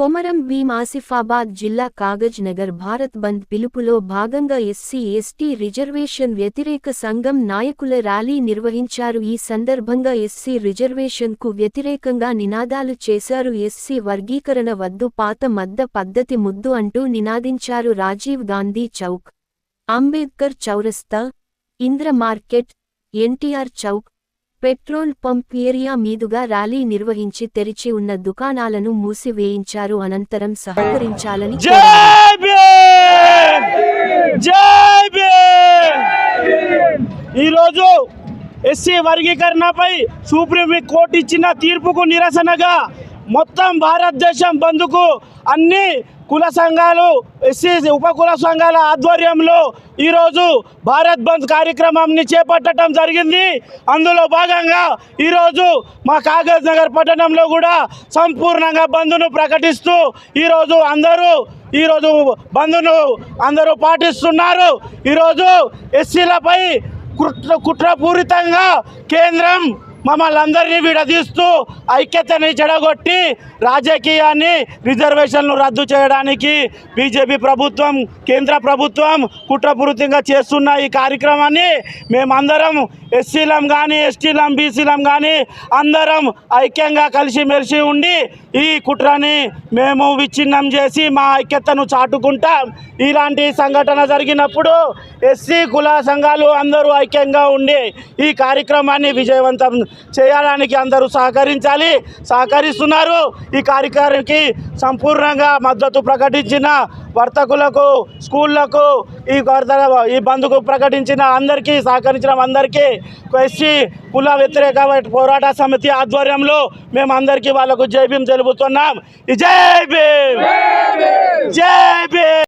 కొమరం భీం ఆసిఫాబాద్ జిల్లా కాగజ్ నగర్ భారత్ బంద్ పిలుపులో భాగంగా ఎస్సీ ఎస్టీ రిజర్వేషన్ వ్యతిరేక సంఘం నాయకుల ర్యాలీ నిర్వహించారు. ఈ సందర్భంగా ఎస్సీ రిజర్వేషన్కు వ్యతిరేకంగా నినాదాలు చేశారు. ఎస్సీ వర్గీకరణ వద్దు పాత మద్ద పద్ధతి ముద్దు అంటూ నినాదించారు రాజీవ్ గాంధీ చౌక్ అంబేద్కర్ చౌరస్తా Indra market NTR chowk petrol pump area మీదుగా ర్యాలీ నిర్వహించి తెరిచి ఉన్న దుకాణాలను మూసివేయించారు అనంతరం సహకరించాలని ఈరోజు ఎస్సీ వర్గీకరణపై సుప్రీం కోర్టు ఇచ్చిన తీర్పుకు నిరసనగా మొత్తం భారతదేశం బంద్కు అన్ని కుల సంఘాలు ఎస్సీ ఉపకుల సంఘాల ఆధ్వర్యంలో ఈరోజు భారత్ బంద్ కార్యక్రమాన్ని చేపట్టడం జరిగింది. అందులో భాగంగా ఈరోజు మా కాగజ్ నగర్ పట్టణంలో కూడా సంపూర్ణంగా బంద్ను ప్రకటిస్తూ ఈరోజు అందరూ ఈరోజు బంద్ను అందరూ పాటిస్తున్నారు. ఈరోజు ఎస్సీలపై కుట్ర కుట్రపూరితంగా కేంద్రం మమ్మల్ని అందరినీ విడదీస్తూ ఐక్యతని చెడగొట్టి రాజకీయాన్ని రిజర్వేషన్లు రద్దు చేయడానికి బీజేపీ ప్రభుత్వం కేంద్ర ప్రభుత్వం కుట్రపూరితంగా చేస్తున్న ఈ కార్యక్రమాన్ని మేమందరం ఎస్సీలం కానీ ఎస్టీలం బీసీలం కానీ అందరం ఐక్యంగా కలిసిమెలిసి ఉండి ఈ కుట్రని మేము విచ్ఛిన్నం చేసి మా ఐక్యతను చాటుకుంటాం. ఇలాంటి సంఘటన జరిగినప్పుడు ఎస్సీ కుల సంఘాలు అందరూ ఐక్యంగా ఉండి ఈ కార్యక్రమాన్ని విజయవంతం చేయడానికి అందరూ సహకరించాలి సహకరిస్తున్నారు. ఈ కార్యక్రమానికి సంపూర్ణంగా మద్దతు ప్రకటించిన వర్తకులకు స్కూళ్ళకు ఈ ఈ బంద్కు ప్రకటించిన అందరికీ సహకరించిన అందరికీ ఎస్సీ కుల వ్యతిరేక పోరాట సమితి ఆధ్వర్యంలో మేము అందరికీ వాళ్ళకు జై భీం తెలుపుతున్నాం జై భీం జై భీం